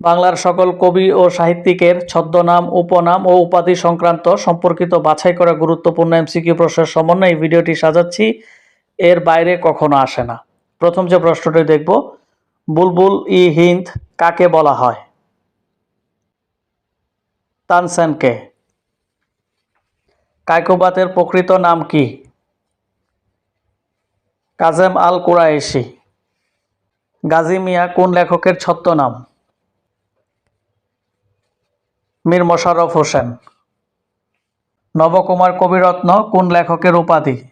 বাংলার সকল কবি ও সাহিত্যিকের ছদ্মনাম, উপনাম ও উপাধি সংক্রান্ত সম্পর্কিত বাছাই করা গুরুত্বপূর্ণ এমসিকিউ প্রশ্নের সমন্বয়ে এই ভিডিওটি সাজাচ্ছি। এর বাইরে কখনো আসে না। প্রথম যে প্রশ্নটি দেখব, বুলবুল ই হিন্দ কাকে বলা হয়? তানসেনকে। কায়কোবাতের প্রকৃত নাম কি? কাজেম আল কুরাইশি। গাজী মিয়া কোন লেখকের ছদ্মনাম? মীর মোশাররফ হোসেন। নবকুমার কবিরত্ন কোন লেখকের উপাধি?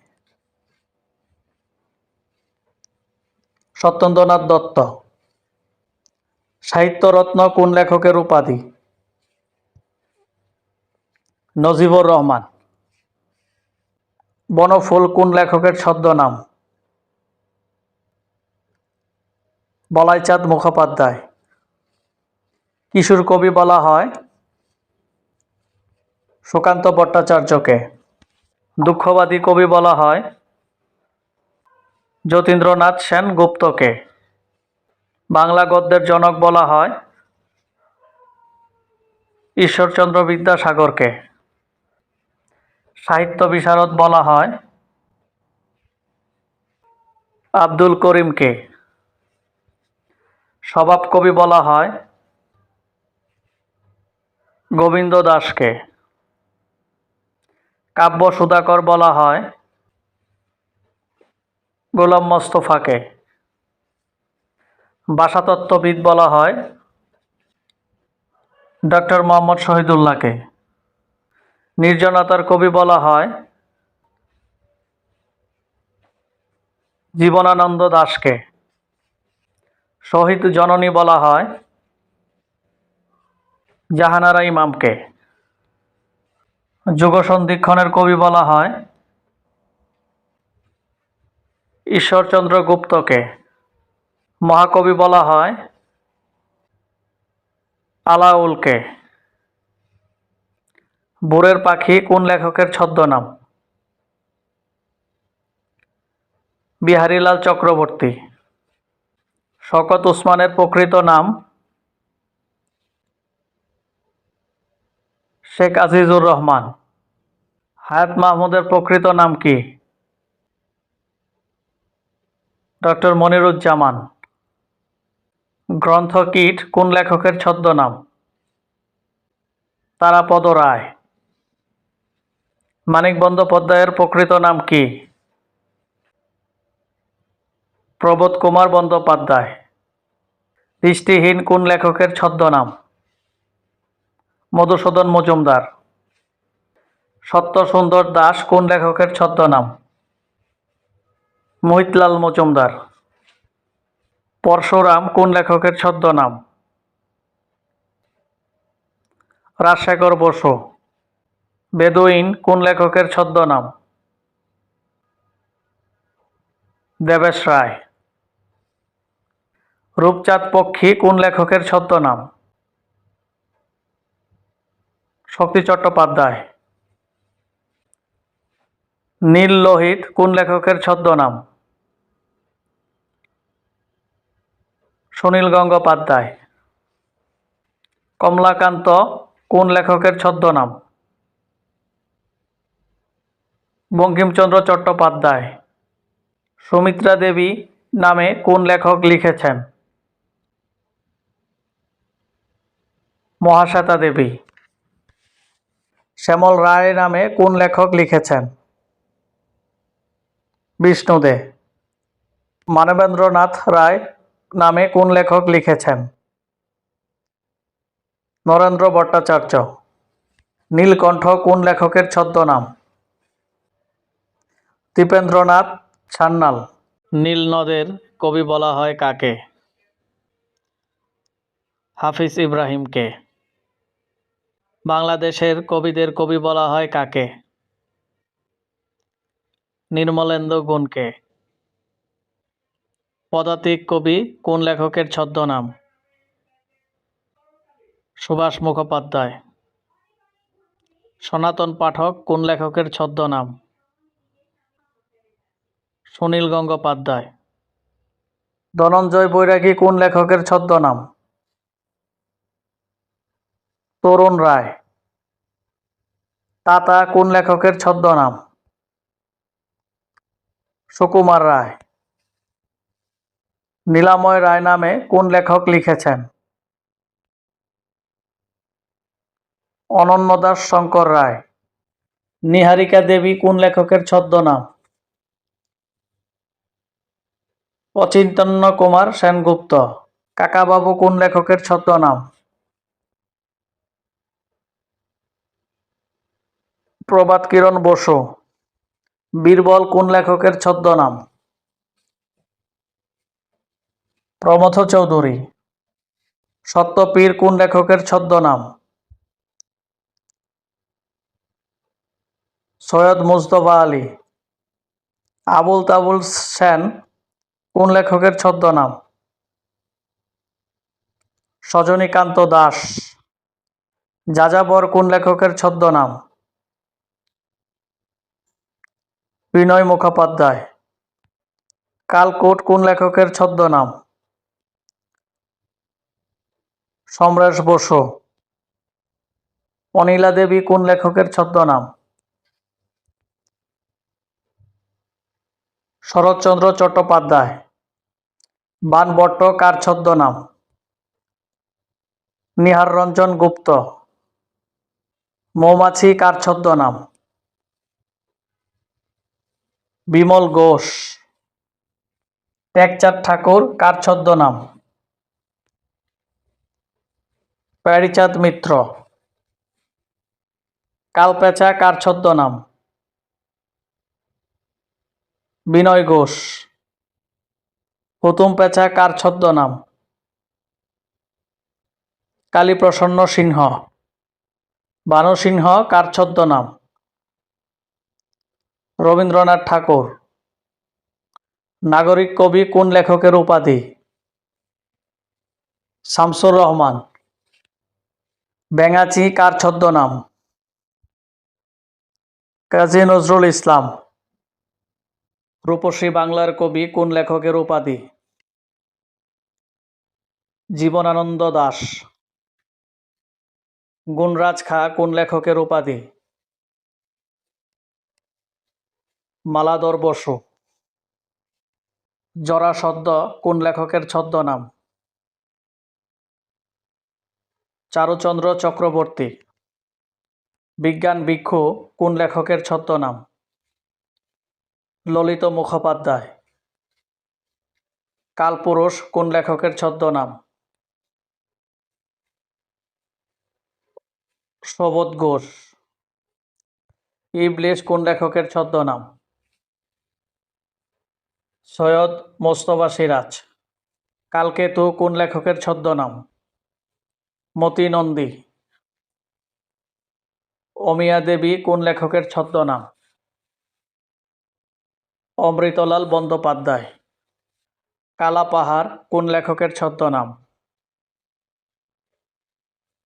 সত্যেন্দ্রনাথ দত্ত। সাহিত্যরত্ন কোন লেখকের উপাধি? নজিবুর রহমান। বনফুল কোন লেখকের ছদ্মনাম? বলাইচাঁদ মুখোপাধ্যায়। কিশোর কবি বলা হয় সুকান্ত ভট্টাচার্যকে। দুঃখবাদী কবি বলা হয়, যতীন্দ্রনাথ সেন গুপ্তকে। বাংলা গদ্যের জনক বলা হয়, ঈশ্বরচন্দ্র বিদ্যাসাগরকে। সাহিত্য বিশারদ বলা হয়, আব্দুল করিমকে। স্বভাব কবি বলা হয়, গোবিন্দ দাসকে। কাব্য সুধাকর বলা হয়। গোলাম মোস্তফাকে। ভাষাতত্ত্ববিদ বলা হয়। ডক্টর মোহাম্মদ শহীদুল্লাহকে। নির্জনতার কবি বলা হয়। জীবনানন্দ দাসকে শহীদ জননী বলা হয়। জাহানারা ইমামকে। যুগ সন্ধিক্ষণের কবি বলা হয়, ঈশ্বরচন্দ্র গুপ্তকে। মহাকবি বলা হয়, আলাউলকে। বুড়ের পাখি কোন লেখকের ছদ্মনাম? বিহারীলাল চক্রবর্তী। শকত উসমানের প্রকৃত নাম শেখ আজিজুর রহমান। হায়াত মাহমুদের প্রকৃত নাম কি? ডক্টর মনিরুজ্জামান। গ্রন্থ কীট কোন লেখকের ছদ্মনাম? তারাপদ রায়। মানিক বন্দ্যোপাধ্যায়ের প্রকৃত নাম কি? প্রবোধ কুমার বন্দ্যোপাধ্যায়। দৃষ্টিহীন কোন লেখকের ছদ্মনাম? মধুসূদন মজুমদার। সত্য সুন্দর দাস কোন লেখকের ছদ্মনাম? মোহিতলাল মজুমদার। পরশুরাম কোন লেখকের ছদ্মনাম? রাজশেখর বসু। বেদুইন কোন লেখকের ছদ্মনাম? দেবেশ রায়। রূপচাঁদ পক্ষী কোন লেখকের ছদ্মনাম? শক্তি চট্টোপাধ্যায়। নীল লোহিত, কোন লেখকের ছদ্মনাম? সুনীল গঙ্গোপাধ্যায়। কমলাকান্ত, কোন লেখকের ছদ্মনাম? বঙ্কিমচন্দ্র চট্টোপাধ্যায়। সুমিত্রা দেবী নামে কোন লেখক লিখেছেন? মহাশ্বেতা দেবী। শ্যামল রায় নামে কোন লেখক লিখেছেন? বিষ্ণুদে। মানবেন্দ্রনাথ রায় নামে কোন লেখক লিখেছেন? নরেন্দ্র ভট্টাচার্য। নীলকণ্ঠ কোন লেখকের ছদ্মনাম? দীপেন্দ্রনাথ সান্যাল। নীল নদের কবি বলা হয় কাকে? হাফিজ ইব্রাহিমকে। বাংলাদেশের কবিদের কবি বলা হয় কাকে? নির্মলেন্দু গুণকে। পদাতিক কবি কোন লেখকের ছদ্মনাম? সুভাষ মুখোপাধ্যায়। সনাতন পাঠক কোন লেখকের ছদ্মনাম? সুনীল গঙ্গোপাধ্যায়। ধনঞ্জয় বৈরাগী কোন লেখকের ছদ্মনাম? তরুণ রায়। তাতা কোন লেখকের ছদ্মনাম? সুকুমার রায়। নীলাময় রায় নামে কোন লেখক লিখেছেন? অনন্য দাস শঙ্কর রায়। নিহারিকা দেবী কোন লেখকের ছদ্মনাম? অচিন্তন্য কুমার সেনগুপ্ত। কাকাবাবু কোন লেখকের ছদ্মনাম? প্রভাত কিরণ বসু, বীরবল কোন লেখকের ছদ্মনাম? প্রমথ চৌধুরী, সত্যপীর কোন লেখকের ছদ্মনাম? সৈয়দ মুজতবা আলী, আবুল তাবুল সেন কোন লেখকের ছদ্মনাম? সজনীকান্ত দাস, যাযাবর কোন লেখকের ছদ্মনাম? বিনয় মুখোপাধ্যায়। কালকোট কোন লেখকের ছদ্মনাম? সমরেশ বসু। অনিলা দেবী কোন লেখকের ছদ্মনাম? শরৎচন্দ্র চট্টোপাধ্যায়। বানবট্ট কার ছদ্মনাম? নিহার রঞ্জন গুপ্ত। মৌমাছি কার ছদ্মনাম? বিমল ঘোষ। টেকচাঁদ ঠাকুর, কার ছদ্মনাম? প্যারিচাঁদ মিত্র। কালপেঁচা কার ছদ্মনাম? বিনয় ঘোষ। হুতুম পেঁচা কার ছদ্মনাম? কালীপ্রসন্ন সিংহ। বানু সিংহ, কার ছদ্মনাম? রবীন্দ্রনাথ ঠাকুর। নাগরিক কবি, কোন লেখকের উপাধি? শামসুর রহমান। ব্যাঙাচি কার ছদ্মনাম? কাজী নজরুল ইসলাম। রূপসী বাংলার কবি, কোন লেখকের উপাধি? জীবনানন্দ দাস। গুণরাজ খা, কোন লেখকের উপাধি? মালাদর বসু। জরাসদ্দ কোন লেখকের ছদ্মনাম? চারুচন্দ্র চক্রবর্তী। বিজ্ঞান ভিক্ষু, কোন লেখকের ছদ্মনাম? ললিত মুখোপাধ্যায়। কালপুরুষ, কোন লেখকের ছদ্মনাম? সবোধ ঘোষ। ইবলিশ কোন লেখকের ছদ্মনাম? সৈয়দ মোস্তফা সিরাজ। কালকে কালকেতু কোন লেখকের ছদ্মনাম? মতি নন্দী। অমিয়া দেবী কোন লেখকের ছদ্মনাম? অমৃতলাল বন্দ্যোপাধ্যায়। কালা পাহাড় কোন লেখকের ছদ্মনাম?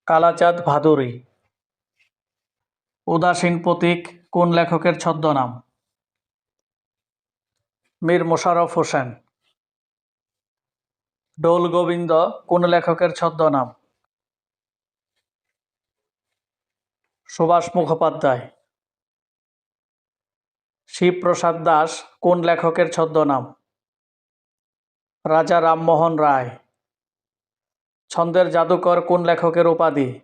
কালাচাঁদ ভাদুরী। উদাসীন প্রতীক কোন লেখকের ছদ্মনাম? মীর মোশাররফ হোসেন। ডোল গোবিন্দ, কোন লেখকের ছদ্মনাম? সুভাষ মুখোপাধ্যায়। শিবপ্রসাদ দাস, কোন লেখকের ছদ্মনাম? রাজা রামমোহন রায়। ছন্দের জাদুকর কোন লেখকের উপাধি?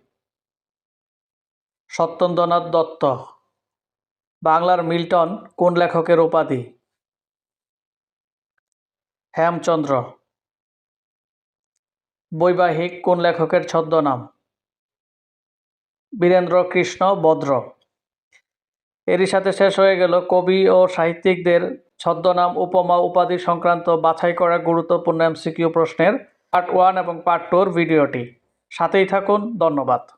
সত্যেন্দ্রনাথ দত্ত। বাংলার মিল্টন, কোন লেখকের উপাধি? হেমচন্দ্র। বৈবাহিক কোন লেখকের ছদ্মনাম? বীরেন্দ্র কৃষ্ণ বদ্র। এরই সাথে শেষ হয়ে গেল কবি ও সাহিত্যিকদের ছদ্মনাম, উপমা, উপাধি সংক্রান্ত বাছাই করা গুরুত্বপূর্ণ এমসিকিউ প্রশ্নের পার্ট ওয়ান এবং পার্ট টুর ভিডিওটি। সাথেই থাকুন, ধন্যবাদ।